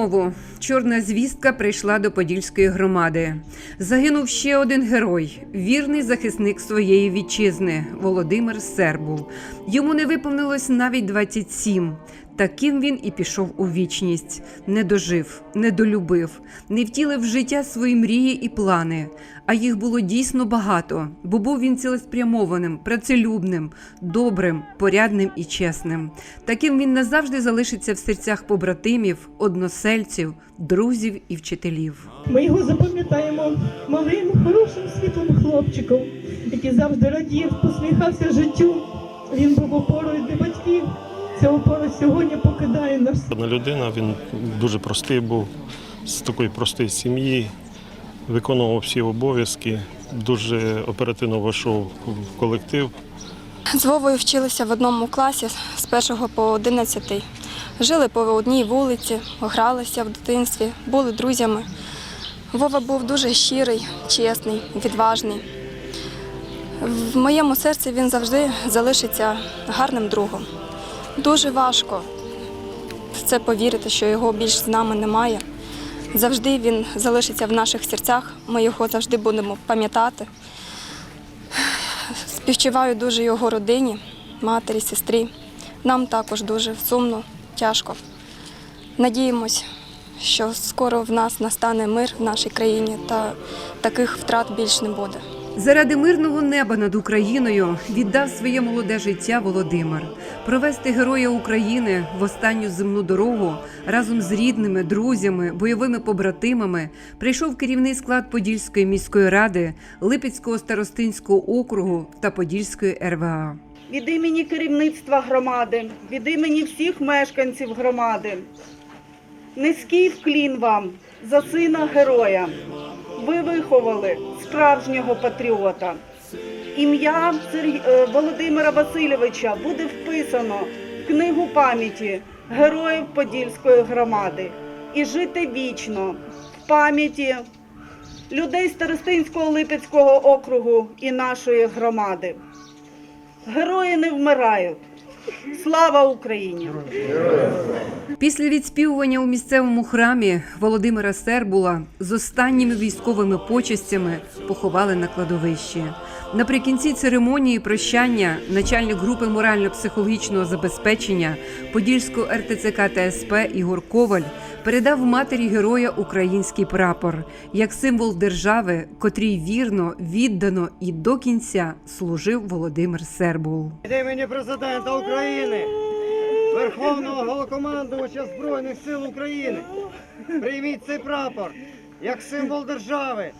Знову чорна звістка прийшла до Подільської громади. Загинув ще один герой, вірний захисник своєї вітчизни Володимир Сербул. Йому не виповнилось навіть 27. Таким він і пішов у вічність. Не дожив, не долюбив, не втілив в життя свої мрії і плани. А їх було дійсно багато, бо був він цілеспрямованим, працелюбним, добрим, порядним і чесним. Таким він назавжди залишиться в серцях побратимів, односельців, друзів і вчителів. Ми його запам'ятаємо малим, хорошим, світлим хлопчиком, який завжди радів, посміхався життю. Він був опорою для батьків. Ця опора сьогодні покидає нас. Одна людина, він дуже простий був, з такої простої сім'ї, виконував всі обов'язки, дуже оперативно вийшов в колектив. З Вовою вчилися в одному класі з першого по одинадцятий. Жили по одній вулиці, гралися в дитинстві, були друзями. Вова був дуже щирий, чесний, відважний. В моєму серці він завжди залишиться гарним другом. Дуже важко в це повірити, що його більш з нами немає. Завжди він залишиться в наших серцях. Ми його завжди будемо пам'ятати. Співчуваю дуже його родині, матері, сестрі. Нам також дуже сумно, тяжко. Надіємось, що скоро в нас настане мир в нашій країні та таких втрат більш не буде. Заради мирного неба над Україною віддав своє молоде життя Володимир. Провести героя України в останню земну дорогу разом з рідними, друзями, бойовими побратимами прийшов керівний склад Подільської міської ради, Липецького старостинського округу та Подільської РВА. від імені керівництва громади, від імені всіх мешканців громади. Низький вклін вам за сина героя. Ви виховали справжнього патріота. Ім'я е, Володимира Васильовича буде вписано в книгу пам'яті героїв Подільської громади і жити вічно в пам'яті людей Старостинського Липецького округу і нашої громади. Герої не вмирають. Слава Україні! Після відспівування у місцевому храмі Володимира Сербула з останніми військовими почестями поховали на кладовищі. Наприкінці церемонії прощання начальник групи морально-психологічного забезпечення Подільського РТЦК та СП Ігор Коваль передав матері героя український прапор як символ держави, котрій вірно, віддано і до кінця служив Володимир Сербул. Від імені президента України, Верховного Голокомандувача Збройних сил України, прийміть цей прапор як символ держави,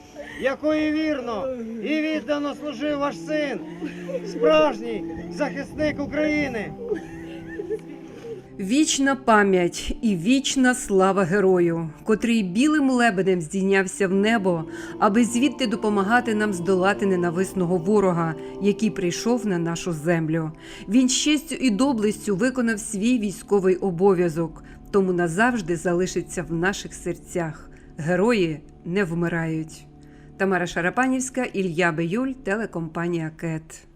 якої вірно і віддано служив ваш син, справжній захисник України. Вічна пам'ять і вічна слава герою, котрий білим лебедем здійнявся в небо, аби звідти допомагати нам здолати ненависного ворога, який прийшов на нашу землю. Він з і доблестю виконав свій військовий обов'язок, тому назавжди залишиться в наших серцях. Герої не вмирають. Тамара Шарапанівська, Ілья Биюль, телекомпанія КЕТ.